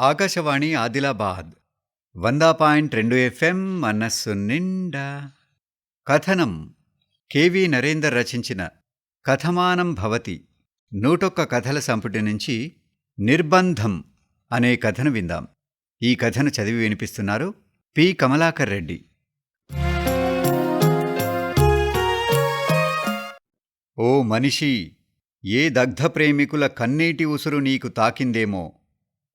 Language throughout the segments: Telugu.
ఆకాశవాణి ఆదిలాబాద్. వంద పాయింట్ రెండు ఎఫ్ఎం మనస్సు నిండా. కథనం కెవి నరేందర్ రచించిన కథమానం భవతి. నూటొక్క కథల సంపుటి నుంచి నిర్బంధం అనే కథను విందాం. ఈ కథను చదివి వినిపిస్తున్నారు పి. కమలాకర్ రెడ్డి. ఓ మనిషి ఏ దగ్ధ ప్రేమికుల కన్నీటి ఉసురు నీకు తాకిందేమో?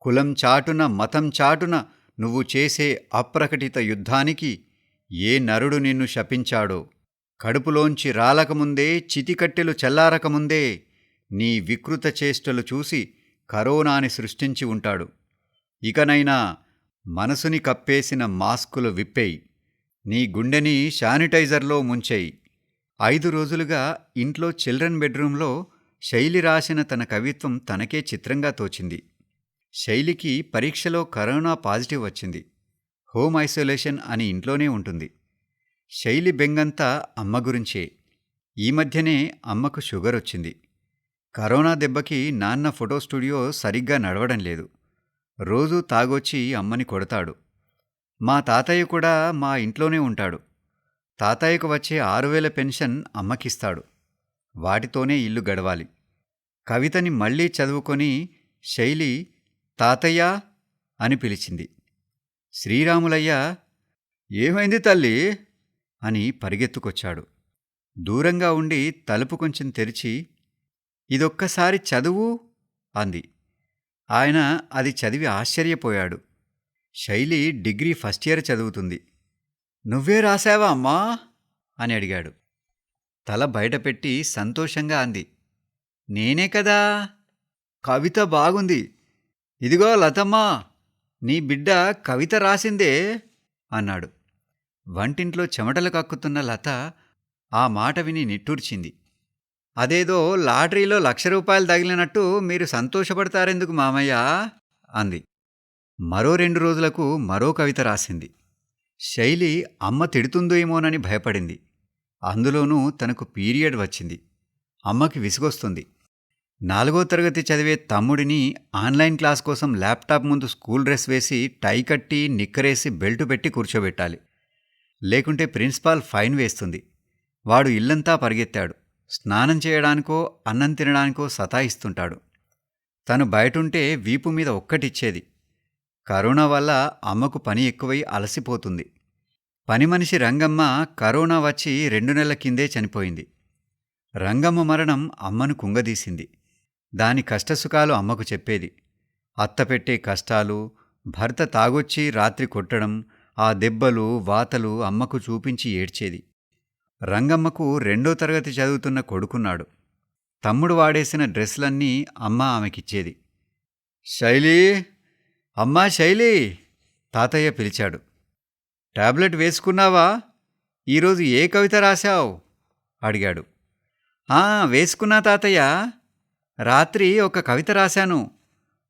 కులం చాటున మతం చాటున నువ్వు చేసే అప్రకటిత యుద్ధానికి ఏ నరుడు నిన్ను శపించాడో? కడుపులోంచి రాలకముందే చితికట్టెలు చల్లారకముందే నీ వికృత చేష్టలు చూసి కరోనాని సృష్టించి ఉంటాడు. ఇకనైనా మనసుని కప్పేసిన మాస్కులు విప్పేయి. నీ గుండెని శానిటైజర్లో ముంచేయి. ఐదు రోజులుగా ఇంట్లో చిల్డ్రన్ బెడ్రూంలో శైలి రాసిన తన కవిత్వం తనకే చిత్రంగా తోచింది. శైలికి పరీక్షలో కరోనా పాజిటివ్ వచ్చింది. హోమ్ ఐసోలేషన్ అని ఇంట్లోనే ఉంటుంది. శైలి బెంగంతా అమ్మ గురించే. ఈ మధ్యనే అమ్మకు షుగర్ వచ్చింది. కరోనా దెబ్బకి నాన్న ఫోటో స్టూడియో సరిగ్గా నడవడం లేదు. రోజూ తాగొచ్చి అమ్మని కొడతాడు. మా తాతయ్య కూడా మా ఇంట్లోనే ఉంటాడు. తాతయ్యకు వచ్చే ఆరు వేల పెన్షన్ అమ్మకిస్తాడు. వాటితోనే ఇల్లు గడవాలి. కవితని మళ్ళీ చదువుకొని శైలి తాతయ్య అని పిలిచింది. శ్రీరాములయ్య ఏమైంది తల్లి? అని పరిగెత్తుకొచ్చాడు. దూరంగా ఉండి తలుపు కొంచెం తెరిచి ఇదొక్కసారి చదువు? అంది. ఆయన అది చదివి ఆశ్చర్యపోయాడు. శైలి డిగ్రీ ఫస్ట్ ఇయర్ చదువుతుంది. నువ్వే రాశావా అమ్మా? అని అడిగాడు. తల బయటపెట్టి సంతోషంగా అంది. నేనే కదా? కవిత బాగుంది. ఇదిగో లతమ్మ నీ బిడ్డ కవిత రాసిందే అన్నాడు. వంటింట్లో చెమటలు కక్కుతున్న లత ఆ మాట విని నిట్టూర్చింది. అదేదో లాటరీలో లక్ష రూపాయలు తగిలినట్టు మీరు సంతోషపడతారెందుకు మామయ్య? అంది. మరో రెండు రోజులకు మరో కవిత రాసింది. శైలి అమ్మ తిడుతుందో ఏమోనని భయపడింది. అందులోనూ తనకు పీరియడ్ వచ్చింది. అమ్మకి విసుగొస్తుంది. నాలుగో తరగతి చదివే తమ్ముడిని ఆన్లైన్ క్లాస్ కోసం ల్యాప్టాప్ ముందు స్కూల్ డ్రెస్ వేసి టై కట్టి నిక్కరేసి బెల్టు పెట్టి కూర్చోబెట్టాలి. లేకుంటే ప్రిన్సిపాల్ ఫైన్ వేస్తుంది. వాడు ఇల్లంతా పరిగెత్తాడు. స్నానం చేయడానికో అన్నం తినడానికో సతాయిస్తుంటాడు. తను బయటుంటే వీపు మీద ఒక్కటిచ్చేది. కరోనా వల్ల అమ్మకు పని ఎక్కువై అలసిపోతుంది. పని మనిషి రంగమ్మ కరోనా వచ్చి రెండు నెలల కిందే చనిపోయింది. రంగమ్మ మరణం అమ్మను కుంగదీసింది. దాని కష్టసుఖాలు అమ్మకు చెప్పేది. అత్త పెట్టే కష్టాలు భర్త తాగొచ్చి రాత్రి కొట్టడం ఆ దెబ్బలు వాతలు అమ్మకు చూపించి ఏడ్చేది. రంగమ్మకు రెండో తరగతి చదువుతున్న కొడుకున్నాడు. తమ్ముడు వాడేసిన డ్రెస్లన్నీ అమ్మ ఆమెకిచ్చేది. శైలి! అమ్మా శైలి! తాతయ్య పిలిచాడు. టాబ్లెట్ వేసుకున్నావా? ఈరోజు ఏ కవిత రాశావు? అడిగాడు. వేసుకున్నా తాతయ్య. రాత్రి ఒక కవిత రాశాను.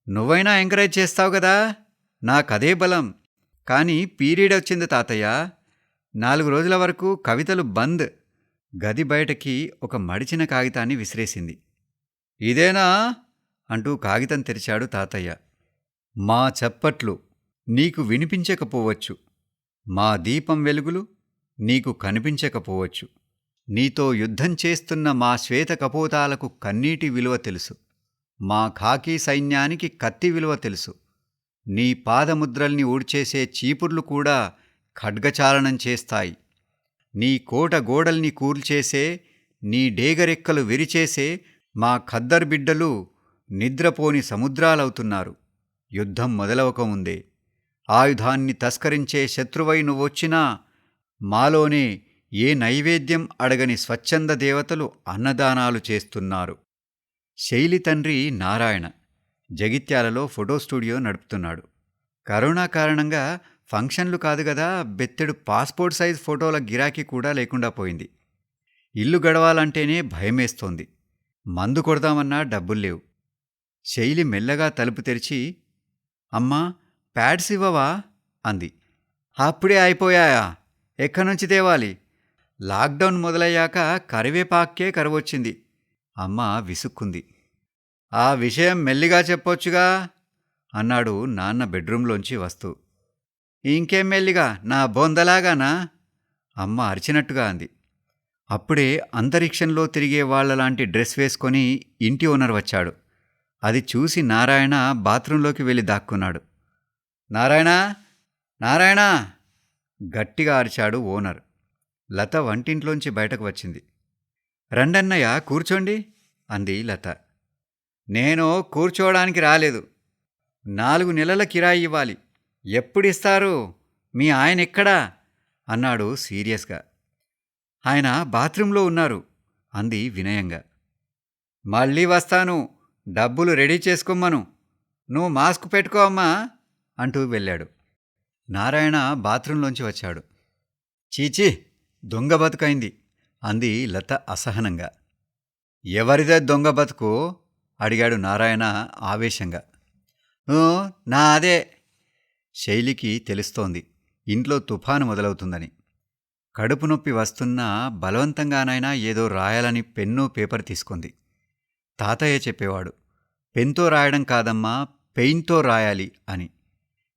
నువ్వైనా ఎంకరేజ్ చేస్తావు కదా నాకదే బలం. కానీ పీరియడ్ వచ్చింది తాతయ్య. నాలుగు రోజుల వరకు కవితలు బంద్. గది బయటకి ఒక మడిచిన కాగితాన్ని విసిరేసింది. ఇదేనా? అంటూ కాగితం తెరిచాడు తాతయ్య. మా చప్పట్లు నీకు వినిపించకపోవచ్చు. మా దీపం వెలుగులు నీకు కనిపించకపోవచ్చు. నీతో యుద్ధం చేస్తున్న మా శ్వేత కపోతాలకు కన్నీటి విలువ తెలుసు. మా ఖాకీ సైన్యానికి కత్తి విలువ తెలుసు. నీ పాదముద్రల్ని ఊడ్చేసే చీపుర్లు కూడా ఖడ్గచాలనం చేస్తాయి. నీ కోట గోడల్ని కూల్చేసే నీ డేగరెక్కలు విరిచేసే మా ఖద్దర్ బిడ్డలు నిద్రపోని సముద్రాలవుతున్నారు. యుద్ధం మొదలవకముందే ఆయుధాన్ని తస్కరించే శత్రువై నువ్వొచ్చినా మాలోనే ఏ నైవేద్యం అడగని స్వచ్ఛంద దేవతలు అన్నదానాలు చేస్తున్నారు. శైలి తండ్రి నారాయణ జగిత్యాలలో ఫోటో స్టూడియో నడుపుతున్నాడు. కరోనా కారణంగా ఫంక్షన్లు కాదు కదా బెత్తెడు పాస్పోర్ట్ సైజ్ ఫోటోల గిరాకీ కూడా లేకుండా పోయింది. ఇల్లు గడవాలంటేనే భయమేస్తోంది. మందు కొడదామన్నా డబ్బులు లేవు. శైలి మెల్లగా తలుపు తెరిచి అమ్మా ప్యాడ్స్ ఇవ్వవా? అంది. అప్పుడే అయిపోయాయా? ఎక్కడి నుంచి తేవాలి? లాక్డౌన్ మొదలయ్యాక కరివేపాకే కరువొచ్చింది. అమ్మ విసుక్కుంది. ఆ విషయం మెల్లిగా చెప్పొచ్చుగా అన్నాడు నాన్న బెడ్రూంలోంచి వస్తూ. ఇంకేం మెల్లిగా? నా బొందలాగానా? అమ్మ అరిచినట్టుగా అంది. అప్పుడే అంతరిక్షంలో తిరిగే వాళ్ళలాంటి డ్రెస్ వేసుకొని ఇంటి ఓనర్ వచ్చాడు. అది చూసి నారాయణ బాత్రూంలోకి వెళ్ళి దాక్కున్నాడు. నారాయణ? నారాయణ? గట్టిగా అరిచాడు ఓనర్. లత వంటింట్లోంచి బయటకు వచ్చింది. రండన్నయ్య కూర్చోండి అంది లత. నేను కూర్చోవడానికి రాలేదు. నాలుగు నెలల కిరాయి ఇవ్వాలి. ఎప్పుడిస్తారు? మీ ఆయన ఎక్కడా? అన్నాడు సీరియస్గా. ఆయన బాత్రూంలో ఉన్నారు అంది వినయంగా. మళ్ళీ వస్తాను. డబ్బులు రెడీ చేసుకోమ్మను నువ్వు మాస్క్ పెట్టుకో అమ్మా అంటూ వెళ్ళాడు. నారాయణ బాత్రూంలోంచి వచ్చాడు. చీచీ దొంగ బతుకైంది అంది లత అసహనంగా. ఎవరిదే దొంగ బతుకు? అడిగాడు నారాయణ ఆవేశంగా. నా అదే. శైలికి తెలుస్తోంది. ఇంట్లో తుఫాను మొదలవుతుందని. కడుపు నొప్పి వస్తున్నా బలవంతంగానైనా ఏదో రాయాలని పెన్ను పేపర్ తీసుకుంది. తాతయ్య చెప్పేవాడు పెన్తో రాయడం కాదమ్మా పెయిన్తో రాయాలి అని.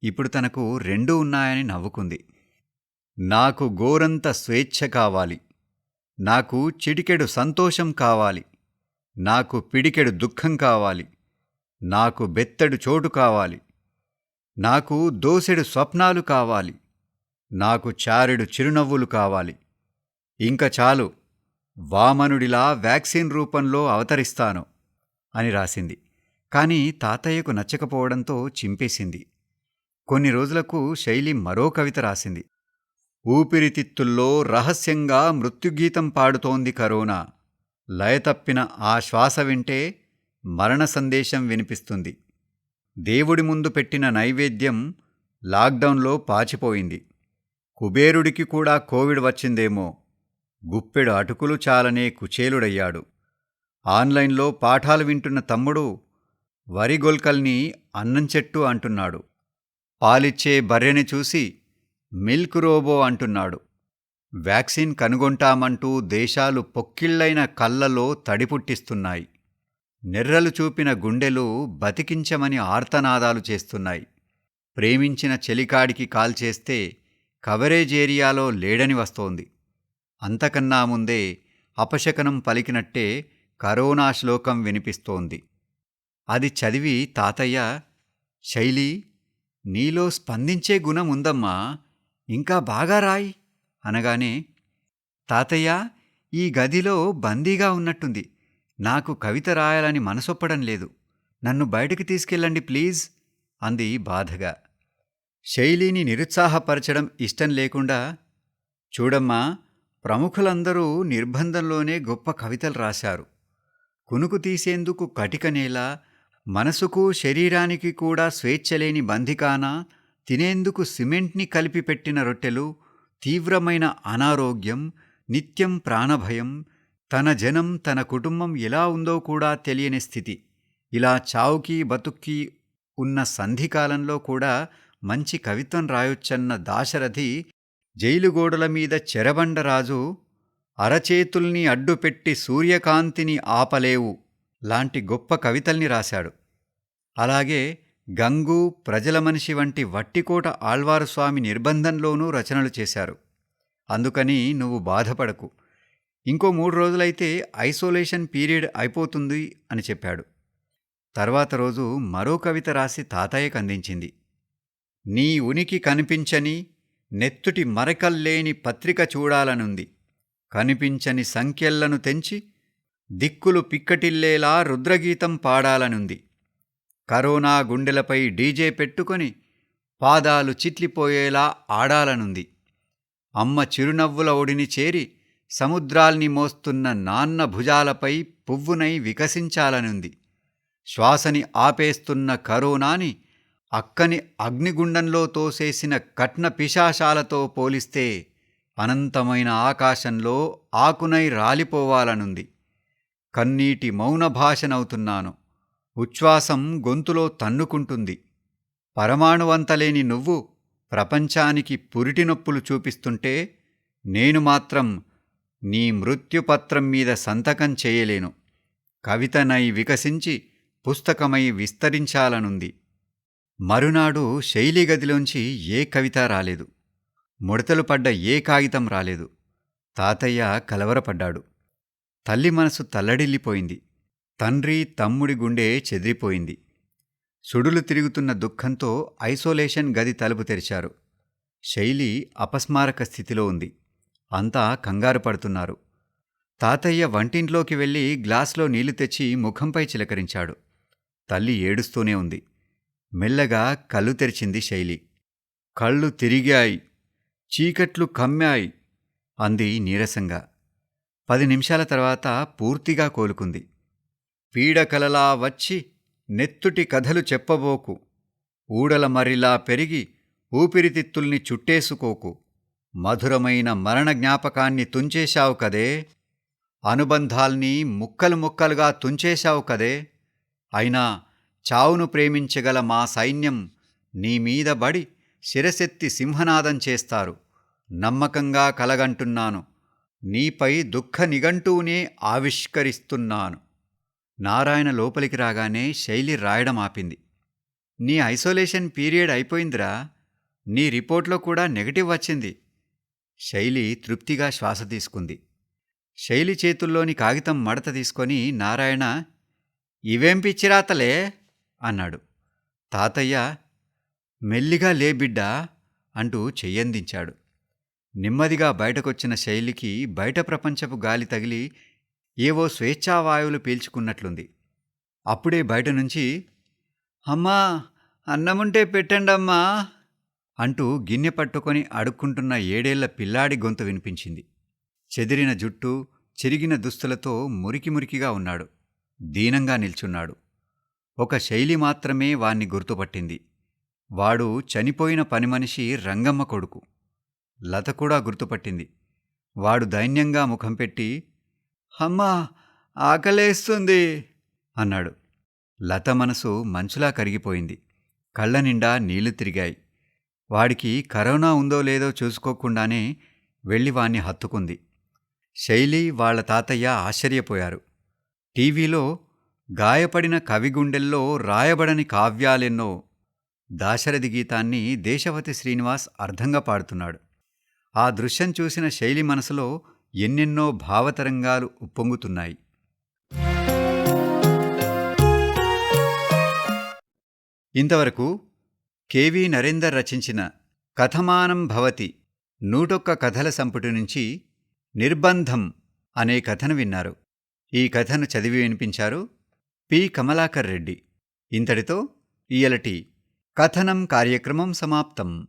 ఇప్పుడు తనకు రెండూ ఉన్నాయని నవ్వుకుంది. నాకు గోరంత స్వేచ్ఛ కావాలి. నాకు చిటికెడు సంతోషం కావాలి. నాకు పిడికెడు దుఃఖం కావాలి. నాకు బెత్తడు చోటు కావాలి. నాకు దోసెడు స్వప్నాలు కావాలి. నాకు చారెడు చిరునవ్వులు కావాలి. ఇంక చాలు వామనుడిలా వ్యాక్సిన్ రూపంలో అవతరిస్తాను అని రాసింది. కానీ తాతయ్యకు నచ్చకపోవడంతో చింపేసింది. కొన్ని రోజులకు శైలి మరో కవిత రాసింది. ఊపిరితిత్తుల్లో రహస్యంగా మృత్యుగీతం పాడుతోంది కరోనా. లయతప్పిన ఆ శ్వాస వింటే మరణ సందేశం వినిపిస్తుంది. దేవుడి ముందు పెట్టిన నైవేద్యం లాక్డౌన్లో పాచిపోయింది. కుబేరుడికి కూడా కోవిడ్ వచ్చిందేమో. గుప్పెడు అటుకులు చాలనే కుచేలుడయ్యాడు. ఆన్లైన్లో పాఠాలు వింటున్న తమ్ముడు వరిగొల్కల్ని అన్నం చెట్టు అంటున్నాడు. పాలిచ్చే బర్రెని చూసి మిల్క్ రోబో అంటున్నాడు. వ్యాక్సిన్ కనుగొంటామంటూ దేశాలు పొక్కిళ్ళైన కళ్ళలో తడి పుట్టిస్తున్నాయి. నెర్రలు చూపిన గుండెలు బతికించమని ఆర్తనాదాలు చేస్తున్నాయి. ప్రేమించిన చెలికాడికి కాల్ చేస్తే కవరేజ్ ఏరియాలో లేడని వస్తోంది. అంతకన్నా ముందే అపశకనం పలికినట్టే కరోనా శ్లోకం వినిపిస్తోంది. అది చదివి తాతయ్య శైలి నీలో స్పందించే గుణం ఉందమ్మా ఇంకా బాగా రాయి అనగానే తాతయ్య ఈ గదిలో బందీగా ఉన్నట్టుంది. నాకు కవిత రాయాలని మనసొప్పడం లేదు. నన్ను బయటకు తీసుకెళ్ళండి ప్లీజ్ అంది బాధగా. శైలిని నిరుత్సాహపరచడం ఇష్టం లేకుండా చూడమ్మా ప్రముఖులందరూ నిర్బంధంలోనే గొప్ప కవితలు రాశారు. కునుకు తీసేందుకు కటిక నేల మనసుకు శరీరానికి కూడా స్వేచ్ఛ లేని బంధికాన తినేందుకు సిమెంట్ని కలిపి పెట్టిన రొట్టెలు తీవ్రమైన అనారోగ్యం నిత్యం ప్రాణభయం తన జనం తన కుటుంబం ఎలా ఉందో కూడా తెలియని స్థితి. ఇలా చావుకి బతుక్కి ఉన్న సంధికాలంలో కూడా మంచి కవిత్వం రాయొచ్చన్న దాశరథి జైలు గోడల మీద చెరబండరాజు అరచేతుల్ని అడ్డుపెట్టి సూర్యకాంతిని ఆపలేవు లాంటి గొప్ప కవితల్ని రాశాడు. అలాగే గంగు ప్రజల మనిషి వంటి వట్టికోట ఆళ్వారస్వామి నిర్బంధంలోనూ రచనలు చేశారు. అందుకని నువ్వు బాధపడకు. ఇంకో మూడు రోజులైతే ఐసోలేషన్ పీరియడ్ అయిపోతుంది అని చెప్పాడు. తర్వాత రోజు మరో కవిత రాసి తాతయ్యకు అందించింది నీ ఉనికి కనిపించని నెత్తుటి మరకల్లేని పత్రిక చూడాలనుంది. కనిపించని సంఖ్యలను తెంచి దిక్కులు పిక్కటిల్లేలా రుద్రగీతం పాడాలనుంది. కరోనా గుండెలపై డీజే పెట్టుకొని పాదాలు చిట్లిపోయేలా ఆడాలనుంది. అమ్మ చిరునవ్వుల ఒడిని చేరి సముద్రాల్ని మోస్తున్న నాన్న భుజాలపై పువ్వునై వికసించాలనుంది. శ్వాసని ఆపేస్తున్న కరోనాని అక్కని అగ్నిగుండంలో తోసేసిన కట్న పిశాశాలతో పోలిస్తే అనంతమైన ఆకాశంలో ఆకునై రాలిపోవాలనుంది. కన్నీటి మౌన భాషనవుతున్నాను ఉచ్ఛ్వాసం గొంతులో తన్నుకుంటుంది. పరమాణువంతలేని నువ్వు ప్రపంచానికి పురిటి నొప్పులు చూపిస్తుంటే నేను మాత్రం నీ మృత్యుపత్రం మీద సంతకం చేయలేను. కవితనై వికసించి పుస్తకమై విస్తరించాలనుంది. మరునాడు శైలి గదిలోంచి ఏ కవిత రాలేదు. ముడతలు పడ్డ ఏ కాగితం రాలేదు. తాతయ్య కలవరపడ్డాడు. తల్లి మనసు తల్లడిల్లిపోయింది. తండ్రి తమ్ముడి గుండె చెదిరిపోయింది. సుడులు తిరుగుతున్న దుఃఖంతో ఐసోలేషన్ గది తలుపు తెరిచారు. శైలి అపస్మారక స్థితిలో ఉంది. అంతా కంగారు పడుతున్నారు. తాతయ్య వంటింట్లోకి వెళ్ళి గ్లాస్లో నీళ్ళు తెచ్చి ముఖంపై చిలకరించాడు. తల్లి ఏడుస్తూనే ఉంది. మెల్లగా కళ్ళు తెరిచింది శైలి. కళ్ళు తిరిగాయి. చీకట్లు కమ్మాయి. అంది నీరసంగా. పది నిమిషాల తర్వాత పూర్తిగా కోలుకుంది. పీడకలలా వచ్చి నెత్తుటి కథలు చెప్పబోకు. ఊడల మరిలా పెరిగి ఊపిరితిత్తుల్ని చుట్టేసుకోకు. మధురమైన మరణ జ్ఞాపకాన్ని తుంచేశావు కదే? అనుబంధాల్ని ముక్కలు ముక్కలుగా తుంచేశావు కదే? అయినా చావును ప్రేమించగల మా సైన్యం నీమీద బడి శిరసెత్తి సింహనాదం చేస్తారు. నమ్మకంగా కలగంటున్నాను. నీపై దుఃఖ నిఘంటూనే ఆవిష్కరిస్తున్నాను. నారాయణ లోపలికి రాగానే శైలి రాయడం ఆపింది. నీ ఐసోలేషన్ పీరియడ్ అయిపోయిందిరా. నీ రిపోర్ట్లో కూడా నెగటివ్ వచ్చింది. శైలి తృప్తిగా శ్వాస తీసుకుంది. శైలి చేతుల్లోని కాగితం మడత తీసుకొని నారాయణ ఇవేం పిచ్చిరాతలే? అన్నాడు. తాతయ్య మెల్లిగా లే బిడ్డా అంటూ చెయ్యందించాడు. నెమ్మదిగా బయటకొచ్చిన శైలికి బయట ప్రపంచపు గాలి తగిలి ఏవో స్వేచ్ఛావాయువులు పీల్చుకున్నట్లుంది. అప్పుడే బయట నుంచి అమ్మా అన్నముంటే పెట్టండమ్మా అంటూ గిన్నె పట్టుకొని అడుక్కుంటున్న ఏడేళ్ళ పిల్లాడి గొంతు వినిపించింది. చెదిరిన జుట్టు చిరిగిన దుస్తులతో మురికి మురికిగా ఉన్నాడు. దీనంగా నిల్చున్నాడు. ఒక శైలి మాత్రమే వాణ్ణి గుర్తుపట్టింది. వాడు చనిపోయిన పనిమనిషి రంగమ్మ కొడుకు. లత కూడా గుర్తుపట్టింది. వాడు దైన్యంగా ముఖం పెట్టి అమ్మా ఆకలేస్తుంది అన్నాడు. లత మనసు మంచులా కరిగిపోయింది. కళ్ళ నిండా నీళ్ళు తిరిగాయి. వాడికి కరోనా ఉందో లేదో చూసుకోకుండానే వెళ్ళి వాణ్ణి హత్తుకుంది. శైలి వాళ్ళ తాతయ్య ఆశ్చర్యపోయారు. టీవీలో గాయపడిన కవిగుండెల్లో రాయబడని కావ్యాలెన్నో దాశరథి గీతాన్ని దేశవతి శ్రీనివాస్ అర్థంగా పాడుతున్నాడు. ఆ దృశ్యం చూసిన శైలి మనసులో ఎన్నెన్నో భావతరంగాలు ఉప్పొంగుతున్నాయి. ఇంతవరకు కెవి నరేందర్ రచించిన కథమానం భవతి నూటొక్క కథల సంపుటి నుంచి నిర్బంధం అనే కథను విన్నారు. ఈ కథను చదివి వినిపించారు పి. కమలాకర్ రెడ్డి. ఇంతటితో ఇయలటి కథనం కార్యక్రమం సమాప్తం.